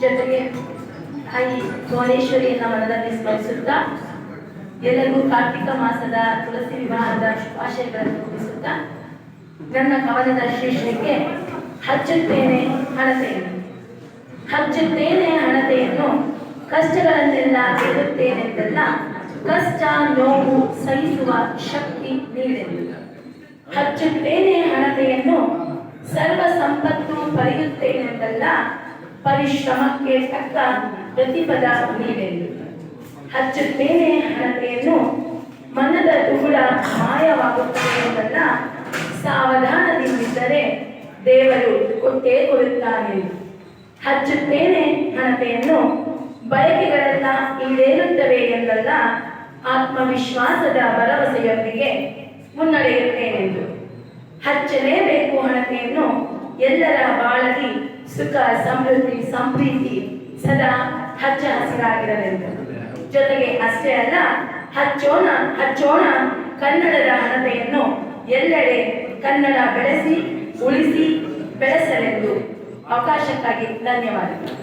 ಜೊತೆಗೆ ಐ ಭುವನೇಶ್ವರಿಯನ್ನ ಮನದಲ್ಲಿ ಸ್ಮರಿಸುತ್ತಾ ಎಲ್ಲರಿಗೂ ಕಾರ್ತಿಕ ಮಾಸದ ತುಳಸಿ ವಿವಾಹದ ಶುಭಾಶಯಗಳನ್ನು ರೂಪಿಸುತ್ತಾ ನನ್ನ ಕವನದ ಶೀರ್ಷಿಕೆ ಹಚ್ಚುತ್ತೇನೆ ಹಣತೆಯನ್ನು. ಹಚ್ಚುತ್ತೇನೆ ಹಣತೆಯನ್ನು ಕಷ್ಟಗಳನ್ನೆಲ್ಲ ಗೆಲ್ಲುತ್ತೇನೆಂದಲ್ಲ ಕಷ್ಟ ನೋವು ಸಹಿಸುವ ಶಕ್ತಿ ನೀಡೆಂದು ಹಚ್ಚುತ್ತೇನೆ ಹಣತೆಯನ್ನು ಸರ್ವ ಸಂಪತ್ತು ಪಡೆಯುತ್ತೇನೆಂದಲ್ಲ ಪರಿಶ್ರಮಕ್ಕೆ ತಕ್ಕ ಪ್ರತಿಪದ ನೀಡೆಂದು ಹಚ್ಚುತ್ತೇನೆ ಹಣತೆಯನ್ನು ಮನದ ತುಗುಳ ಮಾಯವಾಗುತ್ತದೆ ಎಂಬಲ್ಲ ಸಾವಧಾನದಿಂದಿದ್ದರೆ ದೇವರು ಕೊಟ್ಟೇ ಕೊಡುತ್ತಾನೆ. ಹಚ್ಚುತ್ತೇನೆ ಹಣತೆಯನ್ನು ಬಯಕೆಗಳೆಲ್ಲ ಈಡೇರುತ್ತವೆ ಎಂದಲ್ಲ ಆತ್ಮವಿಶ್ವಾಸದ ಭರವಸೆಯೊಂದಿಗೆ ಮುನ್ನಡೆಯುತ್ತೇನೆಂದು. ಹಚ್ಚಲೇಬೇಕು ಹಣತೆಯನ್ನು ಎಲ್ಲರ ಬಾಳಲಿ ಸುಖ, ಸಮೃದ್ಧಿ, ಸಂಪ್ರೀತಿ ಸದಾ ಹಚ್ಚ ಹಸಿರಾಗಿರಬೇಕು. ಜೊತೆಗೆ ಅಷ್ಟೇ ಅಲ್ಲ, ಹಚ್ಚೋಣ ಹಚ್ಚೋಣ ಕನ್ನಡದ ಹಣತೆಯನ್ನು ಎಲ್ಲೆಡೆ ಕನ್ನಡ ಬೆಳೆಸಿ, ಉಳಿಸಿ, ಬೆಳೆಸಲೆಂದು ಅವಕಾಶಕ್ಕಾಗಿ ಧನ್ಯವಾದಗಳು.